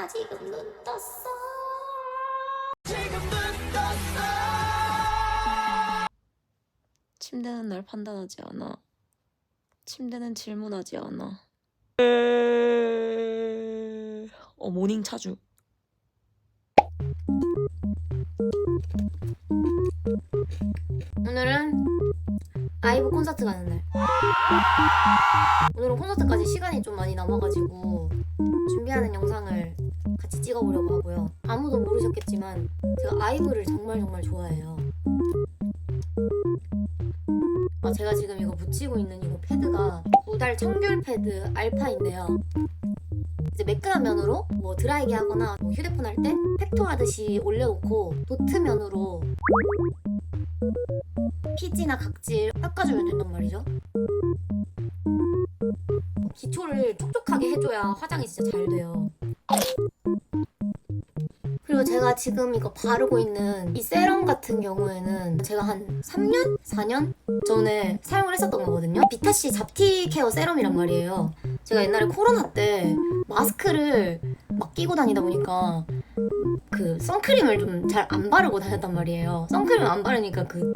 나 지금 눈 떴어. 침대는 날 판단하지 않아. 침대는 질문하지 않아. 어 모닝 차주. 오늘은 아이브 콘서트 가는 날. 오늘은 콘서트까지 시간이 좀 많이 남아가지고 준비하는 영상을 같이 찍어보려고 하고요. 아무도 모르셨겠지만 제가 아이브를 정말 정말 좋아해요. 아, 제가 지금 이거 붙이고 있는 이거 패드가 우달 청귤 패드 알파인데요. 이제 매끈한 면으로 뭐 드라이기 하거나 뭐 휴대폰 할 때 팩토 하듯이 올려놓고 도트 면으로 피지나 각질 닦아주면 된단 말이죠. 기초를 촉촉하게 해줘야 화장이 진짜 잘 돼요. 그리고 제가 지금 이거 바르고 있는 이 세럼 같은 경우에는 제가 한 3년? 4년 전에 사용을 했었던 거거든요. 비타씨 잡티 케어 세럼이란 말이에요. 제가 옛날에 코로나 때 마스크를 막 끼고 다니다 보니까 그 선크림을 좀 잘 안 바르고 다녔단 말이에요. 선크림 안 바르니까 그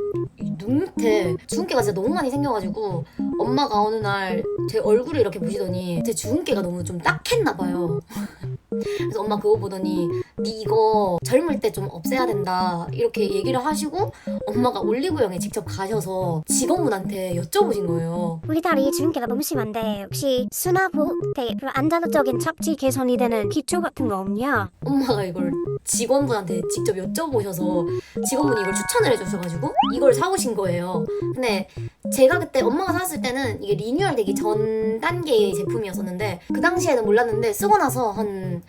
눈 밑에 주근깨가 진짜 너무 많이 생겨가지고 엄마가 어느 날 제 얼굴을 이렇게 보시더니 제 주근깨가 너무 좀 딱했나 봐요. 그래서 엄마 그거 보더니 니 이거 젊을 때 좀 없애야 된다 이렇게 얘기를 하시고 엄마가 올리브영에 직접 가셔서 직원분한테 여쭤보신 거예요. 우리 딸이 주근깨가 너무 심한데 혹시 수납호텔 안전적인 잡지 개선이 되는 기초 같은 거 없냐? 엄마가 이걸 직원분한테 직접 여쭤보셔서 직원분이 이걸 추천을 해주셔가지고 이걸 사오신 거예요. 근데 제가 그때 엄마가 사왔을 때는 이게 리뉴얼 되기 전 단계의 제품이었었는데 그 당시에는 몰랐는데 쓰고 나서 한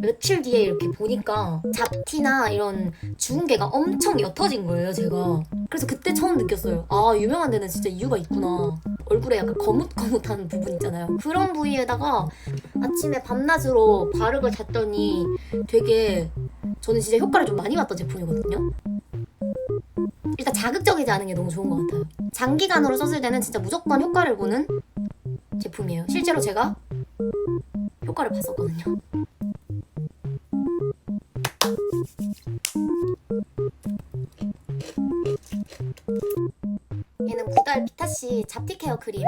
며칠 뒤에 이렇게 보니까 잡티나 이런 주근깨가 엄청 옅어진 거예요, 제가. 그래서 그때 처음 느꼈어요. 아, 유명한 데는 진짜 이유가 있구나. 얼굴에 약간 거뭇거뭇한 부분 있잖아요. 그런 부위에다가 아침에 밤낮으로 바르고 잤더니 되게 저는 진짜 효과를 좀 많이 봤던 제품이거든요. 일단 자극적이지 않은 게 너무 좋은 것 같아요. 장기간으로 썼을 때는 진짜 무조건 효과를 보는 제품이에요. 실제로 제가 효과를 봤었거든요. 얘는 구달 비타씨 잡티 케어 크림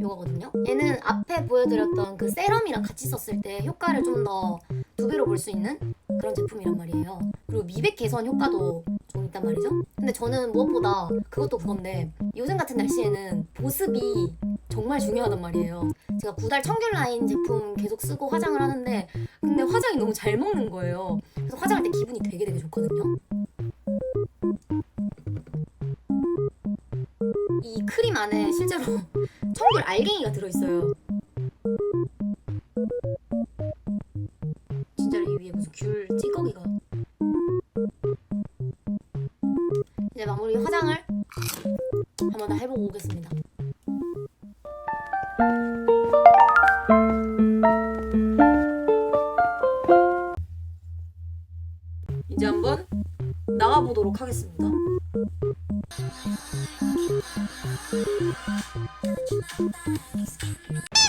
요거거든요. 얘는 앞에 보여드렸던 그 세럼이랑 같이 썼을 때 효과를 좀 더 두 배로 볼 수 있는 그런 제품이란 말이에요. 그리고 미백 개선 효과도 좀 있단 말이죠. 근데 저는 무엇보다 그것도 그건데 요즘 같은 날씨에는 보습이 정말 중요하단 말이에요. 제가 구달 청귤 라인 제품 계속 쓰고 화장을 하는데 근데 화장이 너무 잘 먹는 거예요. 그래서 화장할 때 기분이 되게 되게 좋거든요. 이 크림 안에 실제로 청귤 알갱이가 들어있어요. Thank you.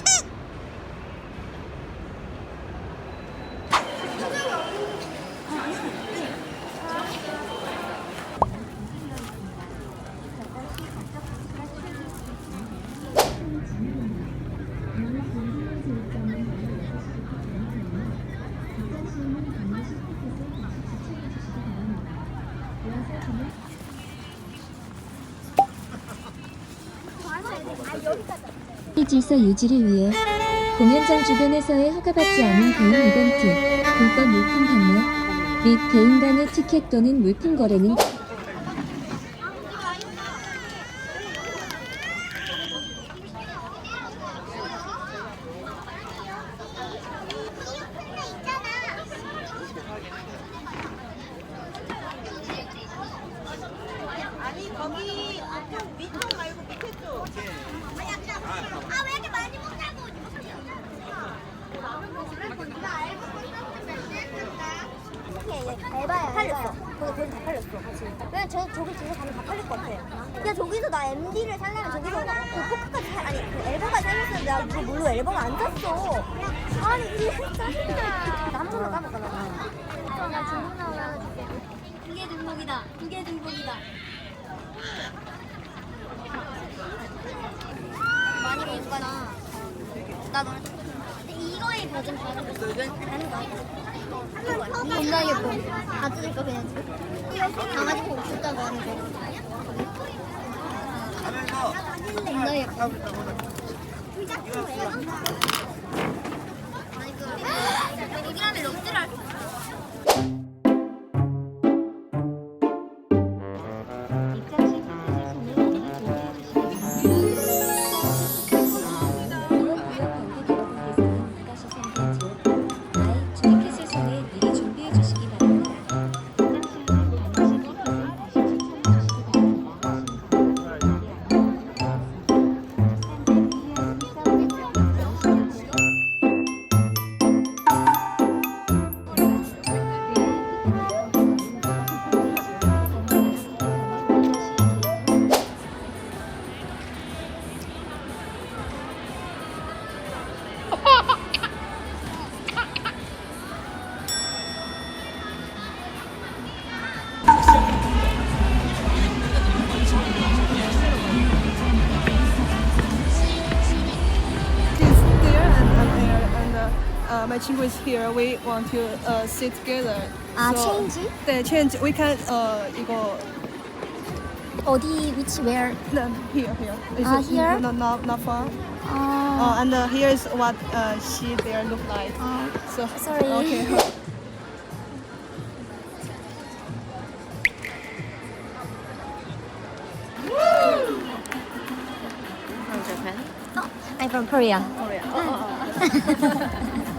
이 질서 유지를 위해 공연장 주변에서의 허가받지 않은 개인 이벤트, 불법 물품 판매 및 개인 간의 티켓 또는 물품 거래는 아니 거기 앞쪽 위쪽 말고 밑에 쪽. 아왜 이렇게 많이 먹냐고. 에바야 팔렸어 거기 거기 다 팔렸어 그냥 저 저기 집에 가면 다 팔릴 것 같아 야 저기서 나 MD를 살려면 저기서 그 포크까지 사, 아니 그 앨범까지 살렸었는데 나 이거 물로 앨범 안 샀어. 아니 이게 짜증나. 나한 번만 까볼까 나. 나 주문하 올라줄게. 그게 등록이다. 그게 등록이다. 많이 먹은 거나. 나 너네 근데 이거에 버전 다른 거 다른 거 겁나 예뻐 다 뜯을 거 그냥 강아지 보고 줬다고 하는 거 겁나 예뻐 아니 그 여기라면 롯데를 할주 uh, uh, my 친구 is here. We want to uh, sit together. 아, So- change? 네, change. We can uh 이거 어디 which where no, here here. It's Ah, here? Not not not far. 아 Uh, and uh, here is what uh, she there look like. 아, So sorry. Okay. I'm from Korea. 고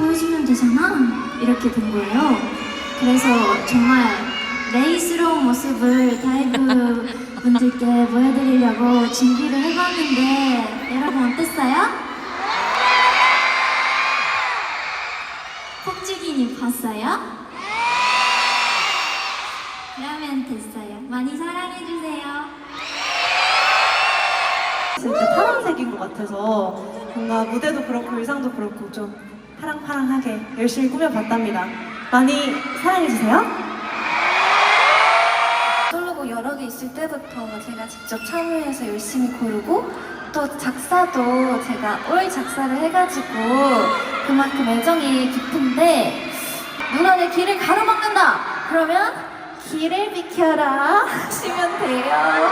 보여주면 되잖아 이렇게 된 거예요. 그래서 정말 레이스러운 모습을 다이브 분들께 보여드리려고 준비를 해봤는데 여러분 어땠어요? 폭죽이님 봤어요? 그러면 됐어요. 많이 사랑해주세요. 진짜 파란색 느낀 것 같아서 뭔가 무대도 그렇고 의상도 그렇고 좀 파랑파랑하게 열심히 꾸며봤답니다. 많이 사랑해주세요. 솔로곡 여러 개 있을 때부터 제가 직접 참여해서 열심히 고르고 또 작사도 제가 올 작사를 해가지고 그만큼 애정이 깊은데 누나 내 길을 가로막는다 그러면 길을 비켜라 하시면 돼요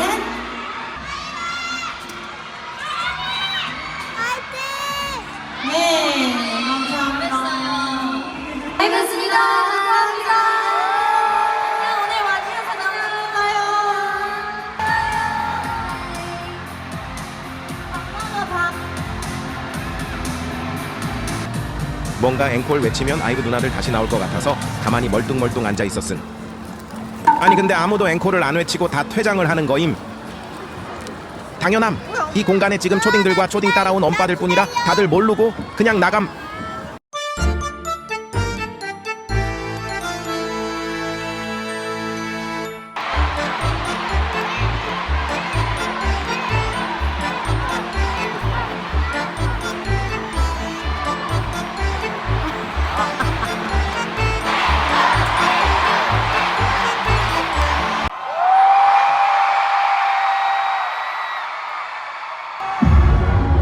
셋. 네, 감사합니다. 알겠습니다 감사합니다 오늘 와주셔서 너무 고마워요. 밥 먹어, 밥. 뭔가 앵콜 외치면 아이브 누나들 다시 나올 것 같아서 가만히 멀뚱멀뚱 앉아 있었음. 아니 근데 아무도 앵콜을 안 외치고 다 퇴장을 하는 거임. 당연함. 이 공간에 지금 초딩들과 초딩 따라온 엄빠들 뿐이라 다들 모르고 그냥 나감.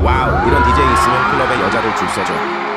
와우 이런 DJ 있으면 클럽에 여자들 줄 서줘.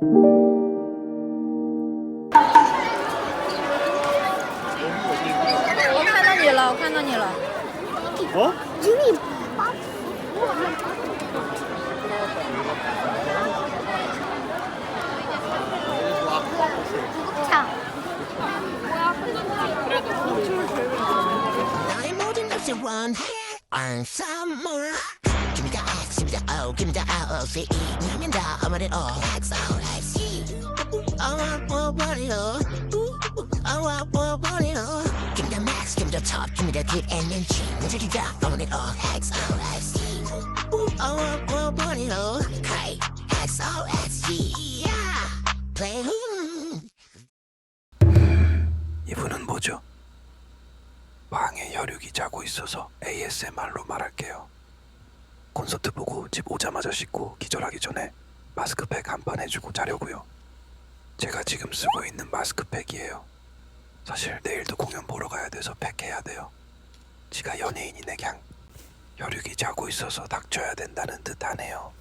我看到你了，我看到你了。我？吉米。布谷鸟。来，我的女士，one and some more。The O, give me the L O C E. Give me the I want it all. X O X E. Oh. Oh. Give me the tip and then chin. Give me the I want it all. X O X E. Body, oh. K X O X E. Yeah. Play. 이분은 뭐죠? 방에 혈육이 자고 있어서 ASMR로 말할게요. 콘서트 보고 집 오자마자 씻고 기절하기 전에 마스크팩 한 판 해주고 자려고요. 제가 지금 쓰고 있는 마스크팩이에요. 사실 내일도 공연 보러 가야 돼서 팩해야 돼요. 지가 연예인이네 갱. 혈육이 자고 있어서 닥쳐야 된다는 듯 하네요.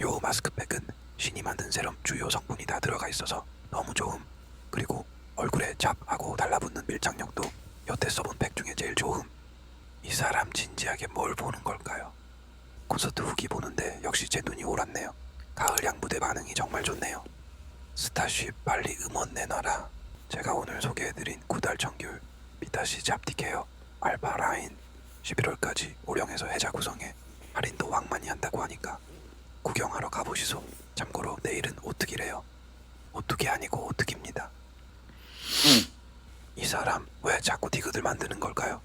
요 마스크팩은 신이 만든 세럼 주요 성분이 다 들어가 있어서 너무 좋음. 그리고 얼굴에 잡하고 달라붙는 밀착력도 여태 써본 팩 중에 제일 좋음. 이 사람 진지하게 뭘 보는 걸까요? 콘서트 후기 보는데 역시 제 눈이 옳았네요. 가을 양 무대 반응이 정말 좋네요. 스타쉽 빨리 음원 내놔라. 제가 오늘 소개해드린 구달 청귤, 비타시 잡티케어, 알바라인 11월까지 오령에서 해자 구성에 할인도 왕만이 한다고 하니까 구경하러 가보시소. 참고로 내일은 오뚜기래요. 오뚜기 아니고 오뚜기입니다. 이 사람 왜 자꾸 디귿을 만드는 걸까요?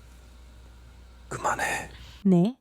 그만해. 네,